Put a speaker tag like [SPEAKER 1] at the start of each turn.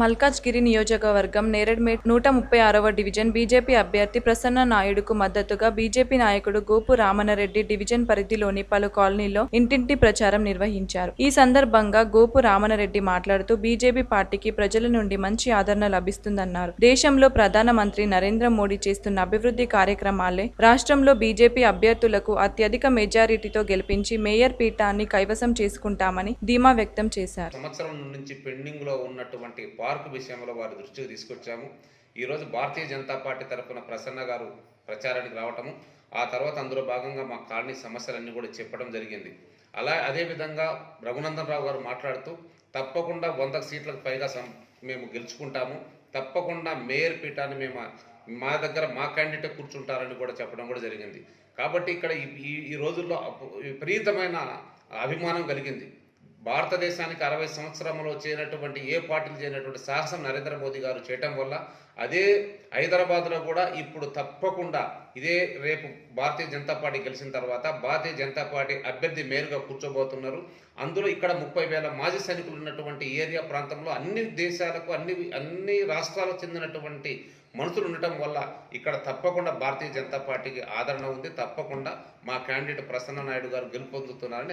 [SPEAKER 1] మల్కాజ్గిరి నియోజకవర్గం నేరెడ్మేట్ నూట ముప్పై ఆరవ డివిజన్ బీజేపీ అభ్యర్థి ప్రసన్న నాయుడుకు మద్దతుగా బీజేపీ నాయకుడు గోపు రామనరెడ్డి డివిజన్ పరిధిలోని పలు కాలనీల్లో ఇంటింటి ప్రచారం నిర్వహించారు. ఈ సందర్భంగా గోపు రామనరెడ్డి మాట్లాడుతూ బీజేపీ పార్టీకి ప్రజల నుండి మంచి ఆదరణ లభిస్తుందన్నారు. దేశంలో ప్రధానమంత్రి నరేంద్ర మోడీ చేస్తున్న అభివృద్ధి కార్యక్రమాలే రాష్ట్రంలో బీజేపీ అభ్యర్థులకు అత్యధిక మెజారిటీతో గెలిపించి మేయర్ పీఠాన్ని కైవసం చేసుకుంటామని ధీమా వ్యక్తం చేశారు.
[SPEAKER 2] సంవత్సరం నుంచి ఉన్నటువంటి పార్క్ విషయంలో వారి దృష్టికి తీసుకొచ్చాము. ఈరోజు భారతీయ జనతా పార్టీ తరఫున ప్రసన్న గారు ప్రచారానికి రావటము ఆ తర్వాత అందులో భాగంగా మా కాలనీ సమస్యలన్నీ కూడా చెప్పడం జరిగింది. అలా అదేవిధంగా రఘునందన్ రావు గారు మాట్లాడుతూ తప్పకుండా వంద సీట్లకు పైగా మేము గెలుచుకుంటాము. తప్పకుండా మేయర్ పీఠాన్ని మేము మా దగ్గర మా క్యాండిడేట్ కూర్చుంటారని కూడా చెప్పడం కూడా జరిగింది. కాబట్టి ఇక్కడ ఈ- ఈ ఈ రోజుల్లో విపరీతమైన అభిమానం కలిగింది. భారతదేశానికి అరవై సంవత్సరంలో చేయనటువంటి ఏ పార్టీలు చేయనటువంటి సాహసం నరేంద్ర మోదీ గారు చేయటం వల్ల అదే హైదరాబాద్లో కూడా ఇప్పుడు తప్పకుండా ఇదే రేపు భారతీయ జనతా పార్టీ గెలిచిన తర్వాత భారతీయ జనతా పార్టీ అభ్యర్థి మేలుగా కూర్చోబోతున్నారు. అందులో ఇక్కడ ముప్పై వేల మాజీ సైనికులు ఉన్నటువంటి ఏరియా ప్రాంతంలో అన్ని దేశాలకు అన్ని అన్ని రాష్ట్రాలకు చెందినటువంటి మనుషులు ఉండటం వల్ల ఇక్కడ తప్పకుండా భారతీయ జనతా పార్టీకి ఆదరణ ఉంది. తప్పకుండా మా క్యాండిడేట్ ప్రసన్న నాయుడు గారు గెలుపొందుతున్నారని